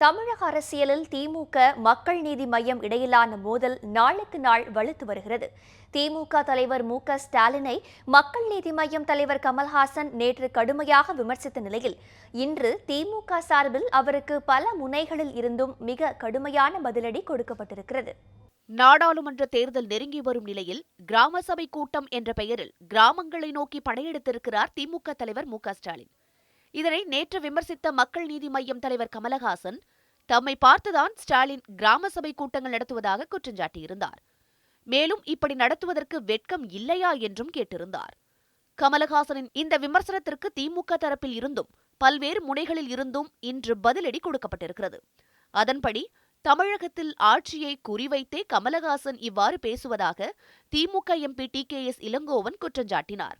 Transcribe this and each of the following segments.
தமிழக அரசியலில் திமுக மக்கள் நீதி மையம் இடையிலான மோதல் நாளுக்கு நாள் வலுத்து வருகிறது. திமுக தலைவர் மு க ஸ்டாலினை மக்கள் நீதி மையம் தலைவர் கமல்ஹாசன் நேற்று கடுமையாக விமர்சித்த நிலையில் இன்று திமுக சார்பில் அவருக்கு பல முனைகளில் இருந்தும் மிக கடுமையான பதிலடி கொடுக்கப்பட்டிருக்கிறது. நாடாளுமன்ற தேர்தல் நெருங்கி வரும் நிலையில் கிராம சபை கூட்டம் என்ற பெயரில் கிராமங்களை நோக்கி படையெடுத்திருக்கிறார் திமுக தலைவர் மு ஸ்டாலின். இதனை நேற்று விமர்சித்த மக்கள் நீதி மய்யம் தலைவர் கமலஹாசன் தம்மை பார்த்துதான் ஸ்டாலின் கிராம சபை கூட்டங்கள் நடத்துவதாக குற்றஞ்சாட்டியிருந்தார் மேலும் இப்படி நடத்துவதற்கு வெட்கம் இல்லையா என்றும் கேட்டிருந்தார். கமலஹாசனின் இந்த விமர்சனத்திற்கு திமுக தரப்பில் இருந்தும் பல்வேறு முனைகளில் இருந்தும் இன்று பதிலடி கொடுக்கப்பட்டிருக்கிறது. அதன்படி தமிழகத்தில் ஆட்சியை குறிவைத்தே கமலஹாசன் இவ்வாறு பேசுவதாக DMK MP T K S Elangovan குற்றஞ்சாட்டினார்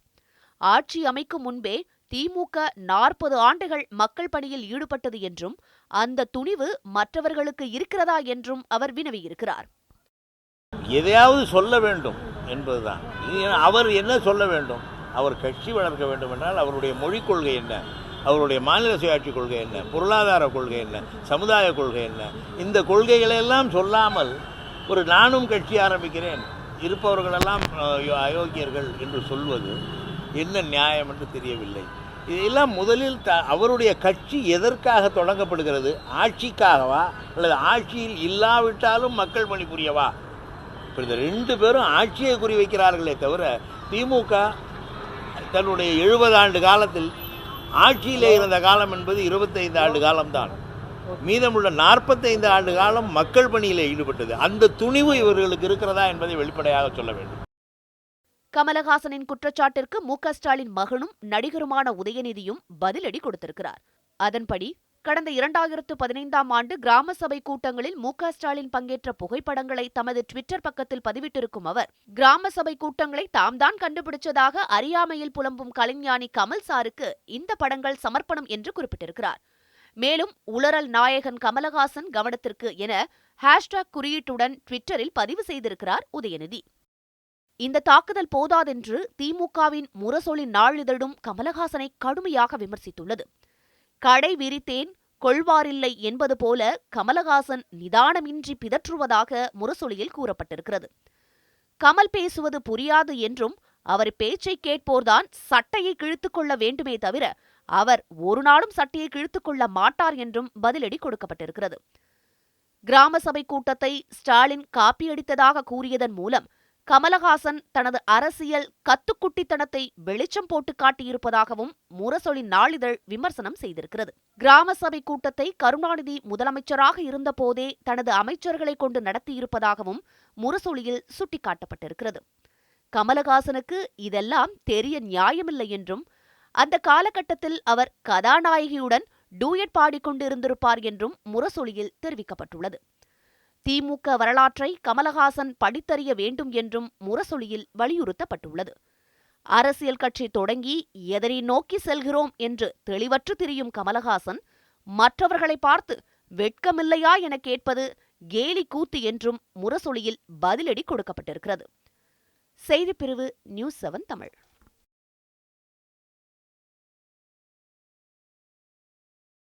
ஆட்சி அமைக்கும் முன்பே திமுக நாற்பது ஆண்டுகள் மக்கள் பணியில் ஈடுபட்டது என்றும் அந்த துணிவு மற்றவர்களுக்கு இருக்கிறதா என்றும் அவர் வினவியிருக்கிறார். எதையாவது சொல்ல வேண்டும் என்பதுதான். அவர் என்ன சொல்ல வேண்டும்? அவர் கட்சி வளர்க்க வேண்டும் என்றால் அவருடைய மொழிக் கொள்கை என்ன? அவருடைய மாநில சுயாட்சி கொள்கை என்ன? பொருளாதார கொள்கை என்ன? சமுதாய கொள்கை என்ன? இந்த கொள்கைகளை எல்லாம் சொல்லாமல் ஒரு நானும் கட்சி ஆரம்பிக்கிறேன். இருப்பவர்களெல்லாம் அயோக்கியர்கள் என்று சொல்வது என்ன நியாயம் என்று தெரியவில்லை. இதெல்லாம் முதலில் த அவருடைய கட்சி எதற்காக தொடங்கப்படுகிறது? ஆட்சிக்காகவா? அல்லது ஆட்சியில் இல்லாவிட்டாலும் மக்கள் பணி புரியவா இப்போ இந்த ரெண்டு பேரும் ஆட்சியை குறிவைக்கிறார்களே தவிர திமுக தன்னுடைய எழுபது ஆண்டு காலத்தில் ஆட்சியிலே இருந்த காலம் என்பது இருபத்தைந்து ஆண்டு காலம்தான். மீதமுள்ள நாற்பத்தைந்து ஆண்டு காலம் மக்கள் பணியில் ஈடுபட்டது. அந்த துணிவு இவர்களுக்கு இருக்கிறதா என்பதை வெளிப்படையாக சொல்ல வேண்டும். கமலஹாசனின் குற்றச்சாட்டிற்கு மு ஸ்டாலின் மகனும் நடிகருமான உதயநிதியும் பதிலடி கொடுத்திருக்கிறார். அதன்படி கடந்த இரண்டாயிரத்து பதினைந்தாம் ஆண்டு கிராம சபை கூட்டங்களில் மு ஸ்டாலின் பங்கேற்ற புகைப்படங்களை தமது ட்விட்டர் பக்கத்தில் பதிவிட்டிருக்கும் அவர் கிராம சபை கூட்டங்களை தாம் தான் கண்டுபிடிச்சதாக அறியாமையில் புலம்பும் கலைஞானி கமல் சாருக்கு இந்த படங்கள் சமர்ப்பணம் என்று குறிப்பிட்டிருக்கிறார். மேலும் உளறல் நாயகன் கமலஹாசன் கவனத்திற்கு என ஹேஷ்டாக் குறியீட்டுடன் ட்விட்டரில் பதிவு செய்திருக்கிறார் உதயநிதி. இந்த தாக்குதல் போதாதென்று திமுகவின் முரசொலி நாளிதழும் கமலஹாசனை கடுமையாக விமர்சித்துள்ளது. கடை விரித்தேன் கொள்வாரில்லை என்பது போல கமலஹாசன் நிதானமின்றி பிதற்றுவதாக முரசொலியில் கூறப்பட்டிருக்கிறது. கமல் பேசுவது புரியாது என்றும் அவர் பேச்சை கேட்போர்தான் சட்டையை கிழித்துக் கொள்ள வேண்டுமே தவிர அவர் ஒரு நாளும் சட்டையை கிழித்துக் கொள்ள மாட்டார் என்றும் பதிலடி கொடுக்கப்பட்டிருக்கிறது. கிராம சபை கூட்டத்தை ஸ்டாலின் காப்பியடித்ததாக கூறியதன் மூலம் கமலஹாசன் தனது அரசியல் கத்துக்குட்டித்தனத்தை வெளிச்சம் போட்டு காட்டியிருப்பதாகவும் முரசொலி நாளிதழ் விமர்சனம் செய்திருக்கிறது. கிராம சபை கூட்டத்தை கருணாநிதி முதலமைச்சராக இருந்தபோதே தனது அமைச்சர்களை கொண்டு நடத்தியிருப்பதாகவும் முரசொலியில் சுட்டிக்காட்டப்பட்டிருக்கிறது. கமலஹாசனுக்கு இதெல்லாம் தெரிய நியாயமில்லை என்றும் அந்த காலகட்டத்தில் அவர் கதாநாயகியுடன் டூயட் பாடிக்கொண்டிருந்திருப்பார் என்றும் முரசொலியில் தெரிவிக்கப்பட்டுள்ளது. திமுக வரலாற்றை கமலஹாசன் படித்தறிய வேண்டும் என்றும் முரசொலியில் வலியுறுத்தப்பட்டுள்ளது. அரசியல் கட்சி தொடங்கி எதனை நோக்கி செல்கிறோம் என்று தெளிவற்று திரியும் கமலஹாசன் மற்றவர்களை பார்த்து வெட்கமில்லையா என கேட்பது கேலி கூத்து என்றும் முரசொலியில் பதிலடி கொடுக்கப்பட்டிருக்கிறது. செய்திப்பிரிவு நியூஸ் செவன் தமிழ்.